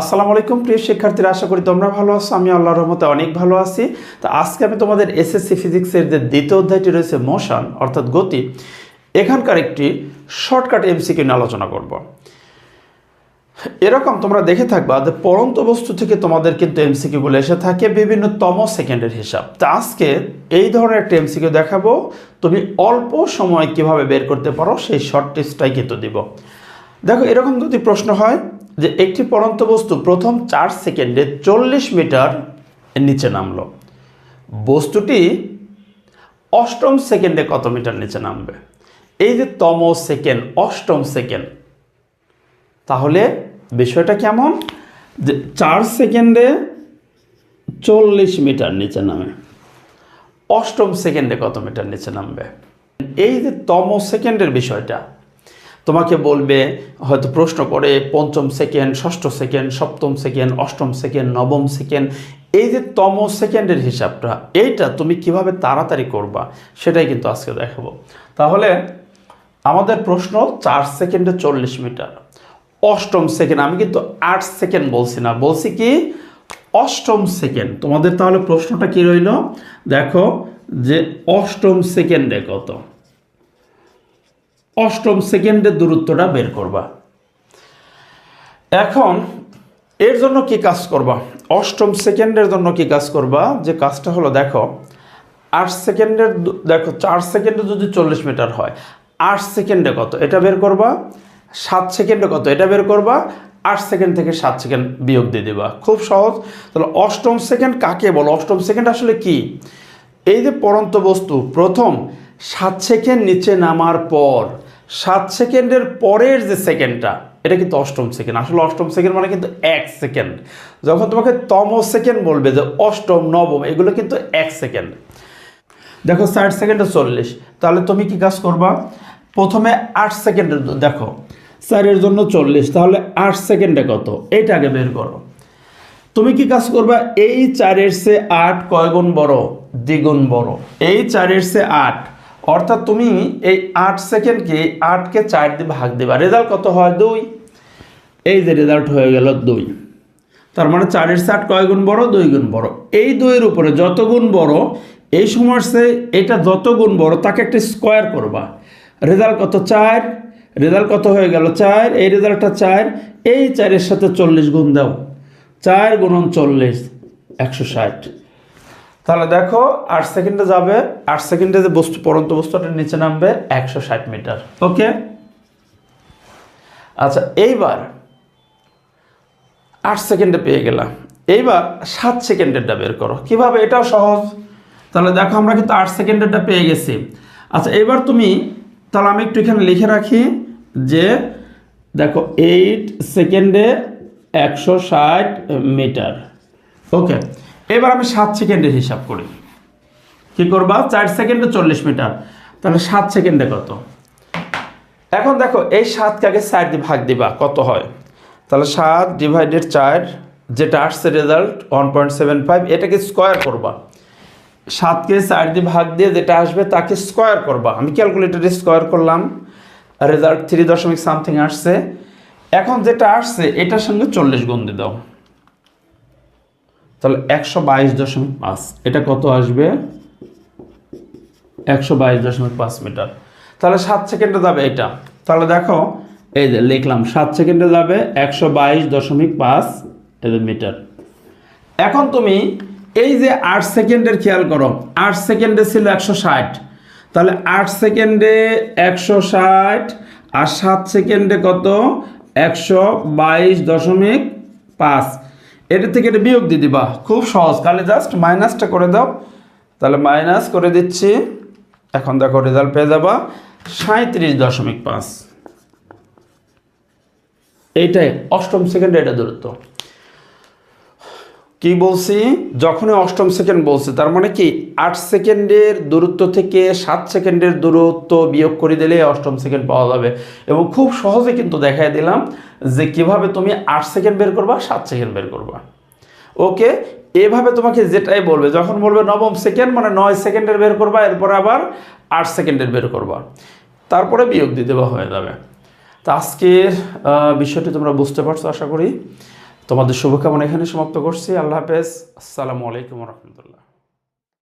আসসালামু আলাইকুম, প্রিয় শিক্ষার্থীরা, আশা করি তোমরা ভালো আছো। আমি আল্লাহর রহমতে অনেক ভালো আছি। তো আজকে আমি তোমাদের এসএসসি ফিজিক্সের যে দ্বিতীয় অধ্যায়টি রয়েছে, মোশন, অর্থাৎ গতি, এখানকার একটি শর্টকাট এমসিকিউ নিয়ে আলোচনা করব। এরকম তোমরা দেখে থাকবা যে পরন্ত বস্তু থেকে তোমাদের কিন্তু এমসিকিউগুলো এসে থাকে, বিভিন্ন তম সেকেন্ডের হিসাব। তা আজকে এই ধরনের একটা এমসিকিউ দেখাবো, তুমি অল্প সময় কীভাবে বের করতে পারো, সেই শর্ট টিপসটাই কিন্তু দিব। দেখো, এরকম যদি প্রশ্ন হয় যে একটি পরন্ত বস্তু প্রথম চার সেকেন্ডে চল্লিশ মিটার নিচে নামলো। বস্তুটি অষ্টম সেকেন্ডে কত মিটার নিচে নামবে? এই যে তম সেকেন্ড, অষ্টম সেকেন্ড, তাহলে বিষয়টা কেমন? যে চার সেকেন্ডে চল্লিশ মিটার নিচে নামে। অষ্টম সেকেন্ডে কত মিটার নিচে নামবে? এই যে তম সেকেন্ডের বিষয়টা তোমাকে বলবে, হয়তো প্রশ্ন করে, পঞ্চম সেকেন্ড ষষ্ঠ সেকেন্ড সপ্তম সেকেন্ড অষ্টম সেকেন্ড নবম সেকেন্ড এই যে তম সেকেন্ডের হিসাবটা, এইটা তুমি কীভাবে তাড়াতাড়ি করবা, সেটাই কিন্তু আজকে দেখাবো। তাহলে আমাদের প্রশ্ন চার সেকেন্ডে চল্লিশ মিটার, অষ্টম সেকেন্ড আমি কিন্তু আট সেকেন্ড বলছি না, বলছি কি, অষ্টম সেকেন্ড তোমাদের তাহলে প্রশ্নটা কি রইল? দেখো যে অষ্টম সেকেন্ডে কত? অষ্টম সেকেন্ডের দূরত্বটা বের করবা। এখন এর জন্য কি কাজ করবা? অষ্টম সেকেন্ডের জন্য কি কাজ করবা? যে কাজটা হলো দেখো, আট সেকেন্ডের দেখো, চার সেকেন্ডে যদি চল্লিশ মিটার হয়, আট সেকেন্ডে কত? এটা বের করবা। সাত সেকেন্ডে কত? এটা বের করবা। আট সেকেন্ড থেকে সাত সেকেন্ড বিয়োগ দিয়ে দেবা। খুব সহজ। তাহলে অষ্টম সেকেন্ড কাকে বলো? অষ্টম সেকেন্ড আসলে কি? এই যে পরন্ত বস্তু, প্রথম সাত সেকেন্ড নিচে নামার পর। সাত সেকেন্ডের পরের যে সেকেন্ডটা, এটা কিন্তু অষ্টম সেকেন্ড। আসলে অষ্টম সেকেন্ড মানে কিন্তু এক সেকেন্ড। যখন তোমাকে তম সেকেন্ড বলবে যে অষ্টম, নবম, এগুলো কিন্তু এক সেকেন্ড। দেখো, ষাট সেকেন্ডে চল্লিশ। তাহলে তুমি কি কাজ করবা? প্রথমে আট সেকেন্ডের দেখো, চারের জন্য চল্লিশ, তাহলে আট সেকেন্ডে কত? এইটা আগে বের করো। তুমি কি কাজ করবা? এই চারের সে আট কয় গুণ বড়? দ্বিগুণ বড়। এই চারের সে আট অর্থাৎ তুমি এই আট সেকেন্ডকে আটকে চার দিয়ে ভাগ দিবা। রেজাল্ট কত হয়? দুই। এই যে রেজাল্ট হয়ে গেল দুই। তার মানে চারের আট কয় গুণ বড়? দুই গুণ বড়। এই দুইয়ের উপরে যত গুণ বড়, এই সময় সে এটা যত গুণ বড়, তাকে একটা স্কোয়ার করবা। রেজাল্ট কত? চার। রেজাল্ট কত হয়ে গেল? চার। এই রেজাল্টটা চার। এই চারের সাথে চল্লিশ গুণ দাও। চার গুণন চল্লিশ, একশো ষাট। তাহলে দেখো, আট সেকেন্ডে যাবে। আট সেকেন্ডে যে বস্তু, পরন্ত বস্তুটা নিচে নামবে একশো ষাট মিটার। ওকে? আচ্ছা এইবার আট সেকেন্ডে পেয়ে গেলাম। এইবার সাত সেকেন্ডেরটা বের করো। কীভাবে? এটাও সহজ। তাহলে দেখো, আমরা কিন্তু আট সেকেন্ডেরটা পেয়ে গেছি। আচ্ছা এবার তুমি, তাহলে আমি একটু এখানে লিখে রাখি যে, দেখো, এইট সেকেন্ডে একশো ষাট মিটার। ওকে? এবার আমি সাত সেকেন্ডে হিসাব করি। কি করবা? চার সেকেন্ডে চল্লিশ মিটার। তাহলে সাত সেকেন্ডে কত? এখন দেখো, এই সাতকে আগে চার দিয়ে ভাগ দিবা, কত হয়? তাহলে সাত ডিভাইডেড চার, যেটা আসছে result one point seven five এটাকে স্কোয়ার করবা। সাতকে চার দিয়ে ভাগ দিয়ে যেটা আসবে, তাকে স্কোয়ার করবা। আমি ক্যালকুলেটারে স্কোয়ার করলাম রেজাল্ট থ্রি দশমিক সামথিং আসছে। এখন যেটা আসছে, এটার সঙ্গে চল্লিশ গুণ দিয়ে দাও। তাহলে একশো বাইশ দশমিক পাঁচ। এটা কত আসবে? একশো বাইশ দশমিক পাঁচ মিটার। তাহলে সাত সেকেন্ডে যাবে এটা। তাহলে দেখো, এই যে লিখলাম, সাত সেকেন্ডে যাবে একশো বাইশ দশমিক পাঁচ মিটার। এখন তুমি এই যে আট সেকেন্ডের খেয়াল করো, আট সেকেন্ডে ছিল একশো ষাট। তাহলে আট সেকেন্ডে একশো ষাট আর সাত সেকেন্ডে কত? একশো বাইশ দশমিক পাঁচ। এটা থেকে এটা বিয়োগ দিয়ে দিবা। খুব সহজ। তাহলে জাস্ট মাইনাসটা করে দাও। তাহলে মাইনাস করে দিচ্ছি। এখন দেখো রেজাল্ট পেয়ে যাবা। সাঁত্রিশ দশমিক পাঁচ। এইটাই অষ্টম সেকেন্ডে এটা দূরত্ব। কি বলছি? যখনই অষ্টম সেকেন্ড বলছে, তার মানে কি? আট সেকেন্ডের দূরত্ব থেকে সাত সেকেন্ডের দূরত্ব বিয়োগ করে দিলে অষ্টম সেকেন্ড পাওয়া যাবে। এবং খুব সহজে কিন্তু দেখাই দিলাম যে কীভাবে তুমি আট সেকেন্ড বের করবা, সাত সেকেন্ড বের করবা। ওকে? এভাবে তোমাকে যেটাই বলবে, যখন বলবে নবম সেকেন্ড মানে নয় সেকেন্ডের বের করবা, এরপর আবার আট সেকেন্ডের বের করবা। তারপরে বিয়োগ দিয়ে দেওয়া হয়ে যাবে। তো আজকের বিষয়টি তোমরা বুঝতে পারছ, আশা করি। তোমাদের শুভকামনা এখানে সমাপ্ত করছি। আল্লাহ হাফেজ। আসসালামু আলাইকুম রহমতুল্লাহ।